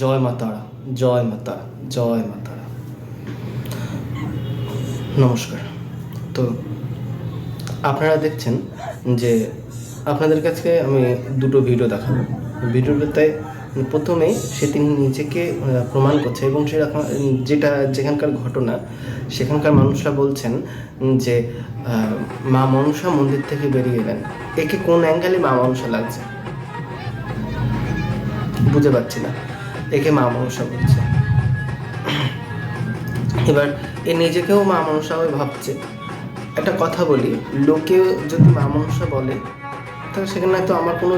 জয় মা তারা, জয় মা তারা, জয় মা তারা। নমস্কার। তো আপনারা দেখছেন যে আপনাদের কাছে আমি দুটো ভিডিও দেখাবো। ভিডিওটাতে প্রথমেই সে তিনি নিজেকে প্রমাণ করছে এবং সেরকম যেটা যেখানকার ঘটনা, সেখানকার মানুষরা বলছেন যে মা মনসা মন্দির থেকে বেরিয়ে এলেন। একে কোন অ্যাঙ্গেলে মা মনসা লাগছে? বুঝতে পারছি না। একে মা মনসা বলছে। এবার এ নিজেকেও মা মনসা হয়ে ভাবছে। একটা কথা বলি, লোকে যদি মা মনসা বলে, তাহলে সেখানে হয়তো আমার কোনো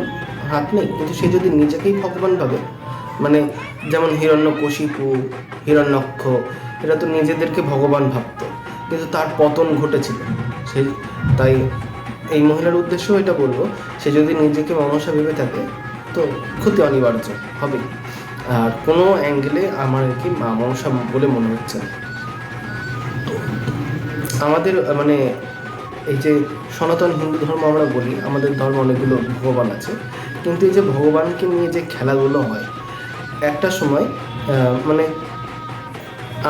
হাত নেই। কিন্তু সে যদি নিজেকেই ভগবান ভাবে মানে যেমন হিরণ্যকশিপু, হিরণ্যক্ষ, এরা তো নিজেদেরকে ভগবান ভাবতো। কিন্তু তার পতন ঘটেছিল। সেই তাই এই মহিলার উদ্দেশ্যও এটা বলব, সে যদি নিজেকে মনসা ভেবে থাকে, তো ক্ষতি অনিবার্য হবে আর কোনো অ্যাঙ্গেলে আমার আর কি মা মনসা বলে মনে হচ্ছে না। আমাদের মানে এই যে সনাতন হিন্দু ধর্ম আমরা বলি, আমাদের ধর্ম অনেকগুলো ভগবান আছে। কিন্তু এই যে ভগবানকে নিয়ে যে খেলাগুলো হয়, একটা সময় মানে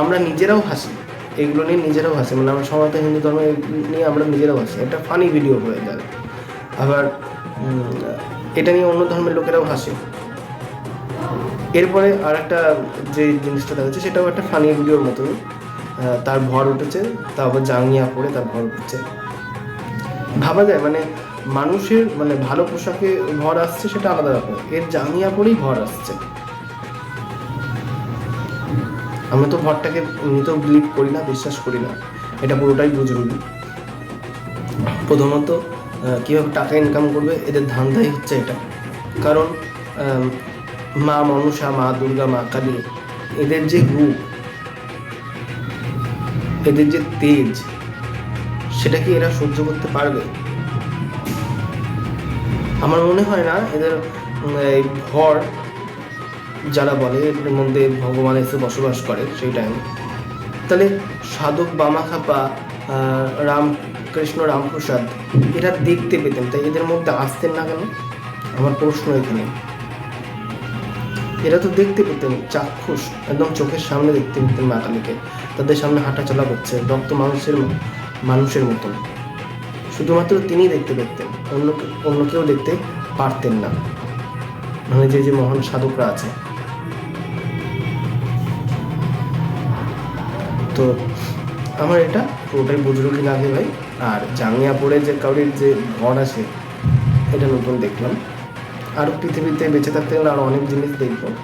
আমরা নিজেরাও হাসি, এগুলো নিয়ে নিজেরাও হাসি। মানে আমরা সনাতন হিন্দু ধর্ম নিয়ে আমরা নিজেরাও হাসি। একটা ফানি ভিডিও হয়ে যায়। আবার এটা নিয়ে অন্য ধর্মের লোকেরাও হাসে। এরপরে আর একটা যে জিনিসটা দেখাচ্ছে সেটাও একটা ফানি ভিডিওর মতন তার ভর উঠেছে তারপর জাঙ্গিয়া পরে তার ভর উঠছে। ভাবা যায় মানে মানুষের মানে ভালো পোশাকে ভর আসছে সেটা আলাদা ব্যাপার। এর জাঙ্গিয়া পরেই ভর আসছে। আমরা তো ভরটাকে এমনিতেও বিলিভ করি না বিশ্বাস করি না। এটা পুরোটাই বুজরুগি প্রথমত কীভাবে টাকা ইনকাম করবে এদের ধান্দাই হচ্ছে এটা। কারণ আম, মা মনসা মা দুর্গা মা কালী এদের যে রূপ এদের যে তেজ সেটা কি এরা সহ্য করতে পারবে? আমার মনে হয় না এদের এই ভর যারা বলে এর মধ্যে ভগবান এসে বসবাস করে সেই টাইমে তাহলে সাধক বামাখাপা আহ, রামকৃষ্ণ রামপ্রসাদ এরা দেখতে পেতেন তাই এদের মধ্যে আসতেন না কেন? আমার প্রশ্ন এখানে। এরা তো দেখতে পেতেন চাক্ষুষ, একদম চোখের সামনে দেখতে পেতেন মা কালীকে তাদের সামনে হাঁটা চলা করছে রক্ত মানুষের মানুষের মতন। শুধুমাত্র তিনি দেখতে পেতেন, অন্য কে- অন্য কেউ দেখতে পারতেন না। মানে যে যে মহান সাধকরা আছে। তো আমার এটা পুরোটাই বুজরুগি লাগে ভাই? আর জাঙ্গিয়া পরে যে কাউরির যে ঘর আছে, এটা নতুন দেখলাম। আর পৃথিবীতে বেঁচে থাকতে গেলে আরও অনেক জিনিস দেখব।